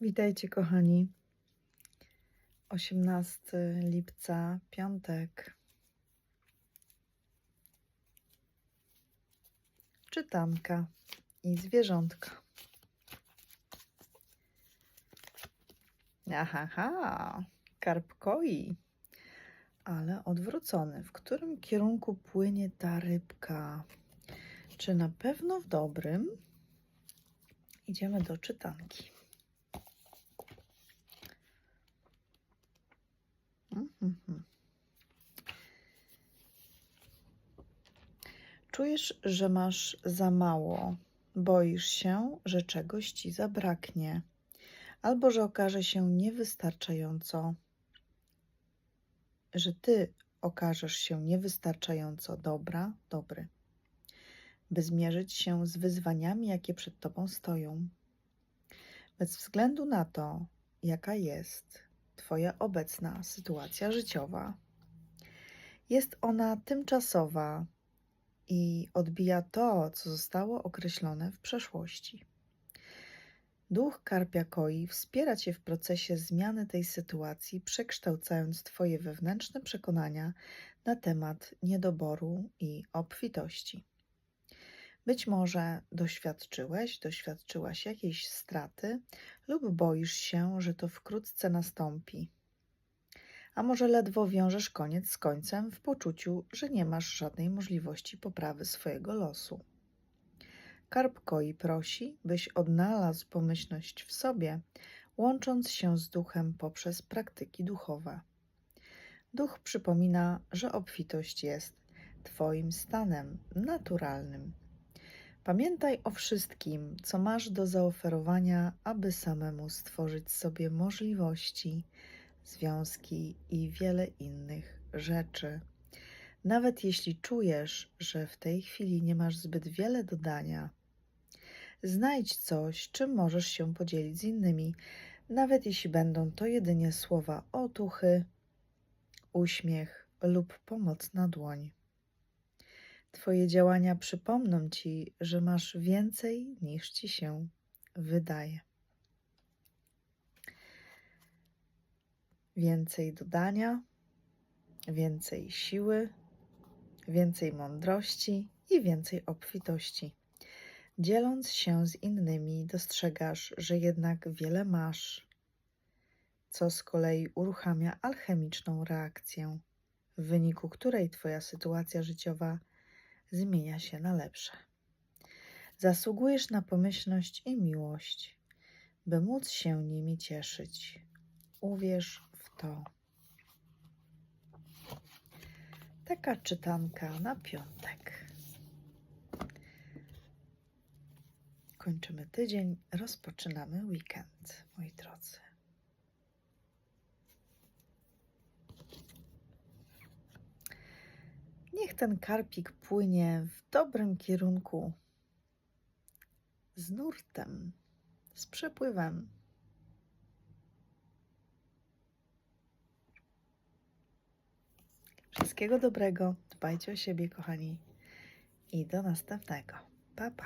Witajcie, kochani. 18 lipca, piątek. Czytanka i zwierzątka. Aha, karp koi, ale odwrócony. W którym kierunku płynie ta rybka? Czy na pewno w dobrym? Idziemy do czytanki. Czujesz, że masz za mało, boisz się, że czegoś ci zabraknie, albo że okaże się niewystarczająco, że ty okażesz się niewystarczająco dobra, dobry, by zmierzyć się z wyzwaniami, jakie przed tobą stoją. Bez względu na to, jaka jest Twoja obecna sytuacja życiowa. Jest ona tymczasowa i odbija to, co zostało określone w przeszłości. Duch karpia koi wspiera Cię w procesie zmiany tej sytuacji, przekształcając Twoje wewnętrzne przekonania na temat niedoboru i obfitości. Być może doświadczyłeś, doświadczyłaś jakiejś straty lub boisz się, że to wkrótce nastąpi. A może ledwo wiążesz koniec z końcem w poczuciu, że nie masz żadnej możliwości poprawy swojego losu. Karp koi prosi, byś odnalazł pomyślność w sobie, łącząc się z duchem poprzez praktyki duchowe. Duch przypomina, że obfitość jest Twoim stanem naturalnym Pamiętaj o wszystkim, co masz do zaoferowania, aby samemu stworzyć sobie możliwości, związki i wiele innych rzeczy. Nawet jeśli czujesz, że w tej chwili nie masz zbyt wiele dodania, znajdź coś, czym możesz się podzielić z innymi, nawet jeśli będą to jedynie słowa otuchy, uśmiech lub pomocna dłoń. Twoje działania przypomną ci, że masz więcej niż ci się wydaje. Więcej dodania, więcej siły, więcej mądrości i więcej obfitości. Dzieląc się z innymi, dostrzegasz, że jednak wiele masz, co z kolei uruchamia alchemiczną reakcję, w wyniku której Twoja sytuacja życiowa zmienia się na lepsze. Zasługujesz na pomyślność i miłość, by móc się nimi cieszyć. Uwierz to. Taka czytanka na piątek. Kończymy tydzień, rozpoczynamy weekend, moi drodzy. Niech ten karpik płynie w dobrym kierunku, z nurtem, z przepływem. Wszystkiego dobrego, dbajcie o siebie, kochani, i do następnego. Pa, pa.